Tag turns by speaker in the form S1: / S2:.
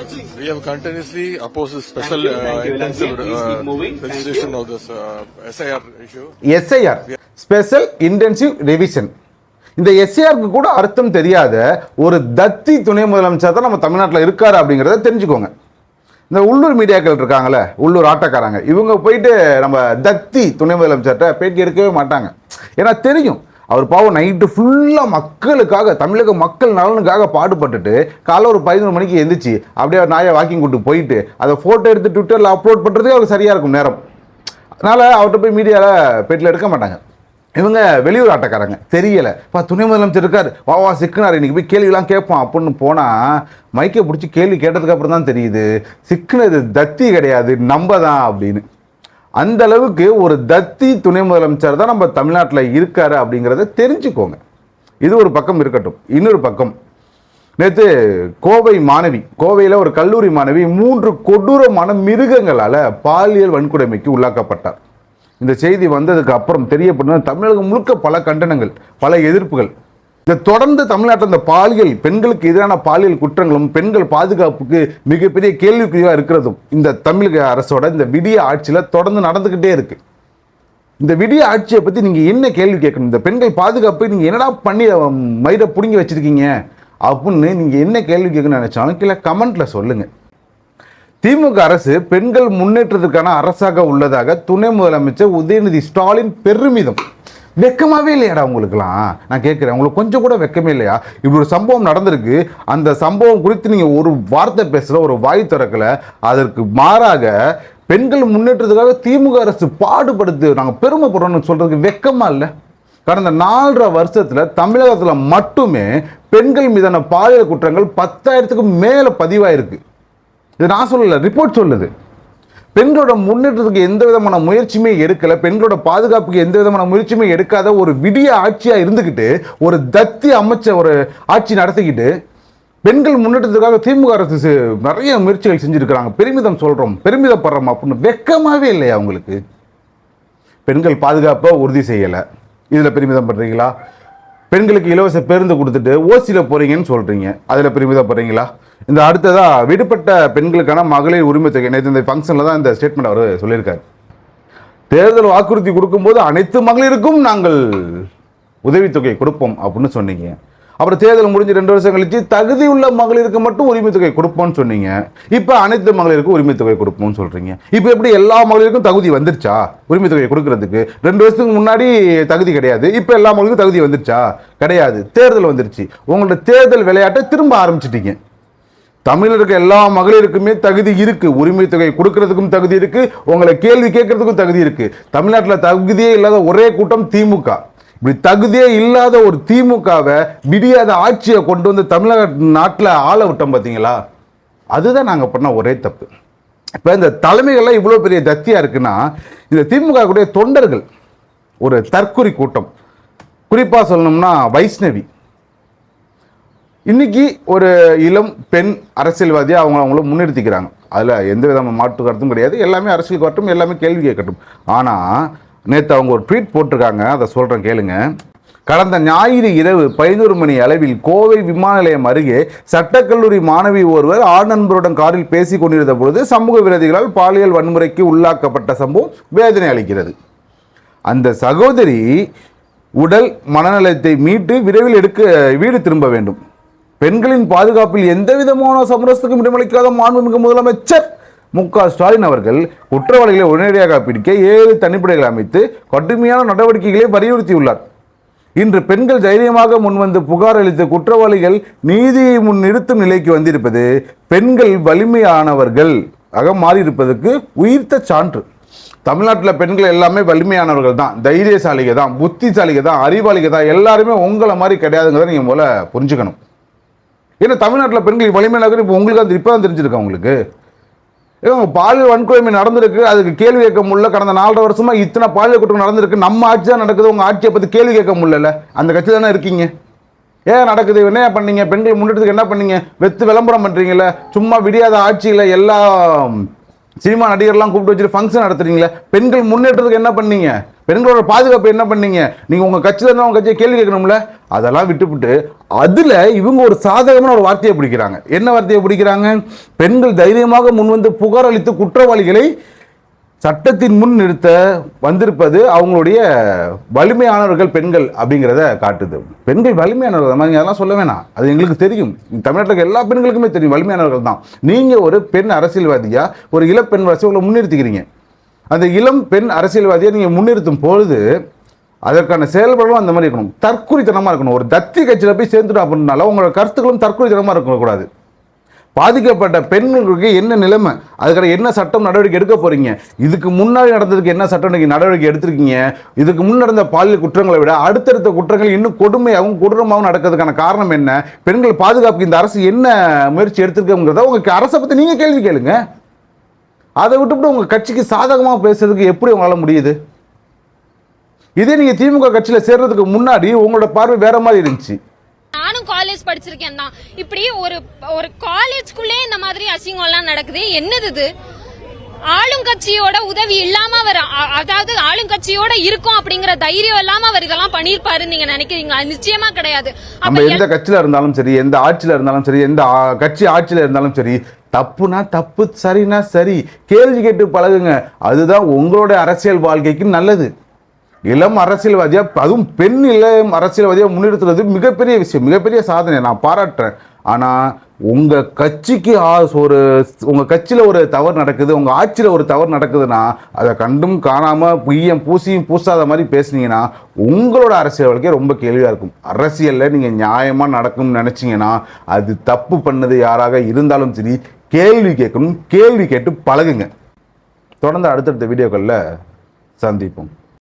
S1: We have continuously opposed the special uh, intensive uh, of this uh, SIR issue.
S2: SIR special intensive revision இந்த எஸ்ஐஆருக்கு கூட அர்த்தம் தெரியாத ஒரு தத்தி துணை முதலமைச்சர் தான் நம்ம தமிழ்நாட்டில் இருக்காரு அப்படிங்கிறத தெரிஞ்சுக்கோங்க. இந்த உள்ளூர் மீடியாக்கள் இருக்காங்கல்ல உள்ளூர் ஆட்டக்காரங்க இவங்க போயிட்டு நம்ம தத்தி துணை முதலமைச்சர்கிட்ட பேட்டி எடுக்கவே மாட்டாங்க. ஏன்னா தெரியும் அவர் பாவம் நைட்டு ஃபுல்லாக மக்களுக்காக தமிழக மக்கள் நலனுக்காக பாடுபட்டுட்டு காலை ஒரு பதினொரு மணிக்கு எந்திரிச்சு அப்படியே நாயை வாக்கிங் கூட்டு போயிட்டு அதை ஃபோட்டோ எடுத்து ட்விட்டரில் அப்லோட் பண்ணுறதுக்கு அவருக்கு சரியாக இருக்கும் நேரம். அதனால் அவர்கிட்ட போய் மீடியாவில் பெட்டில் எடுக்க மாட்டாங்க. இவங்க வெளியூர் ஆட்டக்காரங்க தெரியலை. இப்போ துணை முதலமைச்சர் இருக்கார். வா வா சிக்குனார். இன்னைக்கு போய் கேள்விலாம் கேட்போம் அப்படின்னு போனால் மைக்கை பிடிச்சி கேள்வி கேட்டதுக்கப்புறம் தான் தெரியுது. சிக்குனது தத்தி கிடையாது நம்ம தான் அப்படின்னு. அந்த அளவுக்கு ஒரு தத்தி துணை முதலமைச்சர் தான் நம்ம தமிழ்நாட்டில் இருக்காரு அப்படிங்கிறத தெரிஞ்சுக்கோங்க. இது ஒரு பக்கம் இருக்கட்டும். இன்னொரு பக்கம் நேற்று கோவை மாணவி கோவையில் ஒரு கல்லூரி மாணவி மூன்று கொடூரமான மிருகங்களால் பாலியல் வன்கொடுமைக்கு உள்ளாக்கப்பட்டார். இந்த செய்தி வந்ததுக்கு அப்புறம் தெரியப்படுது தமிழகம் முழுக்க பல கண்டனங்கள் பல எதிர்ப்புகள். இந்த தொடர்ந்து தமிழ்நாட்டில் இந்த பாலியல் பெண்களுக்கு எதிரான பாலியல் குற்றங்களும் பெண்கள் பாதுகாப்புக்கு மிகப்பெரிய கேள்விக்குறியாக இருக்கிறதும் இந்த தமிழக அரசோட இந்த விடிய ஆட்சியில் தொடர்ந்து நடந்துக்கிட்டே இருக்கு. இந்த விடிய ஆட்சியை பற்றி நீங்கள் என்ன கேள்வி கேட்கணும்? இந்த பெண்கள் பாதுகாப்பு நீங்கள் என்னடா பண்ணி மயிரை பிடுங்கி வச்சிருக்கீங்க? அப்படின்னு நீங்கள் என்ன கேள்வி கேட்கணும்னு நினச்சாலும் கீழே கமெண்ட்டில் சொல்லுங்கள் திமுக அரசு பெண்கள் முன்னேற்றத்துக்கான அரசாக உள்ளதாக துணை முதலமைச்சர் உதயநிதி ஸ்டாலின் பெருமிதம். வெக்கமாகவே இல்லையாடா உங்களுக்குலாம் நான் கேட்குறேன் உங்களுக்கு கொஞ்சம் கூட வெக்கமே இல்லையா? இப்படி ஒரு சம்பவம் நடந்திருக்கு. அந்த சம்பவம் குறித்து நீங்கள் ஒரு வார்த்தை பேசல ஒரு வாய் திறக்கலை. அதற்கு மாறாக பெண்கள் முன்னேற்றத்துக்காக திமுக அரசு பாடுபடுத்து நாங்கள் பெருமைப்படுறோம்னு சொல்கிறதுக்கு வெக்கமாக இல்லை? கடந்த நாலரை வருஷத்தில் தமிழகத்தில் மட்டுமே பெண்கள் மீதான பாலியல் குற்றங்கள் பத்தாயிரத்துக்கு மேலே பதிவாயிருக்கு. இது நான் சொல்லலை ரிப்போர்ட் சொல்லுது. பெண்களோட முன்னேற்றத்துக்கு எந்த விதமான முயற்சியுமே எடுக்கல. பெண்களோட பாதுகாப்புக்கு எந்த விதமான முயற்சியுமே எடுக்காத ஒரு விடிய ஆட்சியா இருந்துக்கிட்டு ஒரு தத்தி அமைச்ச ஒரு ஆட்சி நடத்திக்கிட்டு பெண்கள் முன்னேற்றத்துக்காக திமுக அரசு நிறைய முயற்சிகள் செஞ்சிருக்கிறாங்க. பெருமிதம் சொல்றோம். பெருமிதப்படுறோம் அப்படின்னு வெக்கமாவே இல்லையா அவங்களுக்கு பெண்கள் பாதுகாப்பை உறுதி செய்யலை. இதில் பெருமிதம் பண்ணுறீங்களா பெண்களுக்கு இலவச பேருந்து கொடுத்துட்டு ஓசியில் போகிறீங்கன்னு சொல்கிறீங்க அதில் பெருமிதப்படுறீங்களா? இந்த அடுத்ததாக விடுபட்ட பெண்களுக்கான மகளிர் உரிமை தொகை. நேற்று இந்த ஃபங்க்ஷனில் தான் இந்த ஸ்டேட்மெண்ட் அவர் சொல்லியிருக்காரு. தேர்தல் வாக்குறுதி கொடுக்கும்போது அனைத்து மகளிருக்கும் நாங்கள் உதவித்தொகை கொடுப்போம் அப்படின்னு சொன்னீங்க. அப்புறம் தேர்தல் முடிஞ்சு ரெண்டு வருஷம் கழிச்சு தகுதி உள்ள மகளிருக்கு மட்டும் உரிமை தொகை கொடுப்போம்னு சொன்னீங்க. இப்போ அனைத்து மகளிருக்கும் உரிமை தொகை கொடுப்போம்னு சொல்கிறீங்க இப்போ எப்படி எல்லா மகளிருக்கும் தகுதி வந்துருச்சா? உரிமை தொகை கொடுக்கறதுக்கு. ரெண்டு வருஷத்துக்கு முன்னாடி தகுதி கிடையாது. இப்போ எல்லா மகளிருக்கும் தகுதி வந்துருச்சா? கிடையாது. தேர்தல் வந்துருச்சு. உங்களோட தேர்தல் விளையாட்டை திரும்ப ஆரம்பிச்சிட்டீங்க. தமிழருக்கு எல்லா மகளிருக்குமே தகுதி இருக்குது உரிமை தொகை கொடுக்கறதுக்கும் தகுதி இருக்குது உங்களை கேள்வி கேட்கறதுக்கும் தகுதி இருக்குது தமிழ்நாட்டில் தகுதியே இல்லாத ஒரே கூட்டம் திமுக. இப்படி தகுதியே இல்லாத ஒரு திமுகவை விடியாத ஆட்சியை கொண்டு வந்து தமிழக நாட்டில் ஆள விட்டோம் பார்த்தீங்களா அதுதான் நாங்கள் பண்ண ஒரே தப்பு. இப்போ இந்த தலைமைகள்லாம் இவ்வளோ பெரிய தத்தியாக இருக்குன்னா இந்த திமுக கூடிய தொண்டர்கள் ஒரு தற்குறி கூட்டம். குறிப்பாக சொல்லணும்னா வைஷ்ணவி. இன்னைக்கு ஒரு இளம் பெண் அரசியல்வாதியை அவங்க அவங்கள முன்னிறுத்திக்கிறாங்க. அதில் எந்த விதமான மாற்று கருத்தும் கிடையாது. எல்லாமே அரசியல் கட்டும் எல்லாமே கேள்வி கேட்கட்டும். ஆனால் நேற்று அவங்க ஒரு ட்வீட் போட்டிருக்காங்க. அதை சொல்கிறேன் கேளுங்க. கடந்த ஞாயிறு இரவு பதினோரு மணி அளவில் கோவை விமான நிலையம் அருகே சட்டக்கல்லூரி மாணவி ஒருவர் ஆண் நண்பருடன் காரில் பேசிக் கொண்டிருந்த பொழுது சமூக விரோதிகளால் பாலியல் வன்முறைக்கு உள்ளாக்கப்பட்ட சம்பவம் வேதனை அளிக்கிறது. அந்த சகோதரி உடல் மனநலத்தை மீட்டு விரைவில் எடுக்க வீடு திரும்ப வேண்டும். பெண்களின் பாதுகாப்பில் எந்த விதமான சமரசத்துக்கும் இடமளிக்காத மாண்புமிகு முதலமைச்சர் மு க ஸ்டாலின் அவர்கள் குற்றவாளிகளை உடனடியாக பிடிக்க ஏழு தனிப்படைகள் அமைத்து கடுமையான நடவடிக்கைகளை வலியுறுத்தியுள்ளார். இன்று பெண்கள் தைரியமாக முன்வந்து புகார் அளித்த குற்றவாளிகள் நீதியை முன் நிறுத்தும் நிலைக்கு வந்திருப்பது பெண்கள் வலிமையானவர்கள் ஆக மாறியிருப்பதற்கு உயிர்த்த சான்று. தமிழ்நாட்டில் பெண்கள் எல்லாமே வலிமையானவர்கள் தான் தைரியசாலிகை தான் புத்திசாலிகை தான் அறிவாளிகை தான் எல்லாருமே உங்களை மாதிரி கிடையாதுங்கிறத நீங்கள் போல புரிஞ்சுக்கணும். ஏன்னா தமிழ்நாட்டில் பெண்கள் வலிமையாக இப்போ உங்களுக்கு அந்த இப்போ தான் தெரிஞ்சிருக்கா உங்களுக்கு? ஏன்னா பாலியல் வன்கொடுமை நடந்திருக்கு அதுக்கு கேள்வி கேட்க முடியல. கடந்த நாலரை வருஷமாக இத்தனை பாலியல் குற்றம் நடந்திருக்கு. நம்ம ஆட்சி தான் நடக்குது உங்கள் ஆட்சியை பற்றி கேள்வி கேட்க முடியல அந்த கட்சி தானே இருக்கீங்க? ஏன் நடக்குது? என்ன பண்ணீங்க? பெண்கள் முன்னெடுத்துக்கு என்ன பண்ணீங்க? வெத்து விளம்பரம் பண்ணுறீங்கள சும்மா விடியாத ஆட்சியில் எல்லா சினிமா நடிகர்லாம் கூப்பிட்டு வச்சுட்டு ஃபங்க்ஷன் நடத்துறீங்களே. பெண்கள் முன்னேற்றத்துக்கு என்ன பண்ணீங்க? பெண்களோட பாதுகாப்பு என்ன பண்ணீங்க? நீங்கள் உங்கள் கட்சியில் இருந்தால் உங்கள் கட்சியை கேள்வி கேட்கணும்ல? அதெல்லாம் விட்டுவிட்டு அதில் இவங்க ஒரு சாதகமான ஒரு வார்த்தையை பிடிக்கிறாங்க. என்ன வார்த்தையை பிடிக்கிறாங்க? பெண்கள் தைரியமாக முன்வந்து புகார் அளித்து குற்றவாளிகளை சட்டத்தின் முன் நிறுத்த வந்திருப்பது அவங்களுடைய வலிமையானவர்கள் பெண்கள் அப்படிங்கிறத காட்டுது. பெண்கள் வலிமையானவர்கள் மாதிரி அதெல்லாம் சொல்ல வேணாம். அது எங்களுக்கு தெரியும். தமிழ்நாட்டில் இருக்க எல்லா பெண்களுக்குமே தெரியும் வலிமையானவர்கள் தான். நீங்கள் ஒரு பெண் அரசியல்வாதியாக ஒரு இளப்பெண் அரசு உங்களை முன்னிறுத்திக்கிறீங்க. அந்த இளம் பெண் அரசியல்வாதியை நீங்கள் முன்னிறுத்தும் பொழுது அதற்கான செயல்பாடும் அந்த மாதிரி இருக்கணும். தற்குறித்தனமாக இருக்கணும். ஒரு தத்தி கட்சியில் போய் சேர்ந்துடும் அப்படின்னால உங்களோட கருத்துக்களும் தற்குறித்தனமாக இருக்கக்கூடாது. பாதிக்கப்பட்ட பெண்களுக்கு என்ன நிலைமை? அதுக்கான என்ன சட்டம் நடவடிக்கை எடுக்க போகிறீங்க இதுக்கு முன்னாடி நடந்ததுக்கு என்ன சட்டம் நீங்கள் நடவடிக்கை எடுத்திருக்கீங்க? இதுக்கு முன் நடந்த பாலியல் குற்றங்களை விட அடுத்தடுத்த குற்றங்கள் இன்னும் கொடுமையாகவும் கொடூரமாகவும் நடக்கிறதுக்கான காரணம் என்ன? பெண்கள் பாதுகாப்புக்கு இந்த அரசு என்ன முயற்சி எடுத்திருக்குங்கிறத உங்களுக்கு அரசை பற்றி நீங்கள் கேள்வி கேளுங்கள் அதை விட்டுவிட்டு உங்கள் கட்சிக்கு சாதகமாக பேசுறதுக்கு எப்படி உங்களால் முடியுது? இதே நீங்கள் திமுக கட்சியில் சேர்றதுக்கு முன்னாடி உங்களோட பார்வை வேற மாதிரி இருந்துச்சு.
S3: நானும் காலேஜ் படிச்சிருக்கேன் தான். இப்படி ஒரு ஒரு காலேஜ்குள்ளே இந்த மாதிரி அசிங்கம் எல்லாம் நடக்குது. என்னது இது? ஆளுங்கட்சியோட உதவி இல்லாம அவர் அதாவது ஆளுங்கட்சியோட இருக்கும் அப்படிங்கிற தைரியம் இல்லாம அவர் இதெல்லாம் பண்ணிருப்பாருன்னு நீங்க நினைக்கிறீங்களா? நிச்சயமா கிடையாது.
S2: நம்ம எந்த கட்சியில இருந்தாலும் சரி எந்த ஆட்சியில இருந்தாலும் சரி எந்த கட்சி ஆட்சியில இருந்தாலும் சரி தப்புனா தப்பு சரினா சரி. கேள்வி கேட்டு பழகுங்க. அதுதான் உங்களோட அரசியல் வாழ்க்கைக்கு நல்லது. இளம் அரசியல்வாதியாக அதுவும் பெண் இளம் அரசியல்வாதியாக முன்னெடுத்துறது மிகப்பெரிய விஷயம் மிகப்பெரிய சாதனை. நான் பாராட்டுறேன். ஆனால் உங்கள் கட்சிக்கு ஒரு உங்கள் கட்சியில் ஒரு தவறு நடக்குது உங்கள் ஆட்சியில் ஒரு தவறு நடக்குதுன்னா அதை கண்டும் காணாமல் பொய்யம் பூசியும் பூசாத மாதிரி பேசுனீங்கன்னா உங்களோட அரசியல் வாழ்க்கை ரொம்ப கேள்வியாக இருக்கும். அரசியலில் நீங்கள் நியாயமாக நடக்கும்னு நினச்சிங்கன்னா அது தப்பு பண்ணது யாராக இருந்தாலும் சரி கேள்வி கேட்கணும் கேள்வி கேட்டு பழகுங்க. தொடர்ந்து அடுத்தடுத்த வீடியோக்களில் சந்திப்போம்.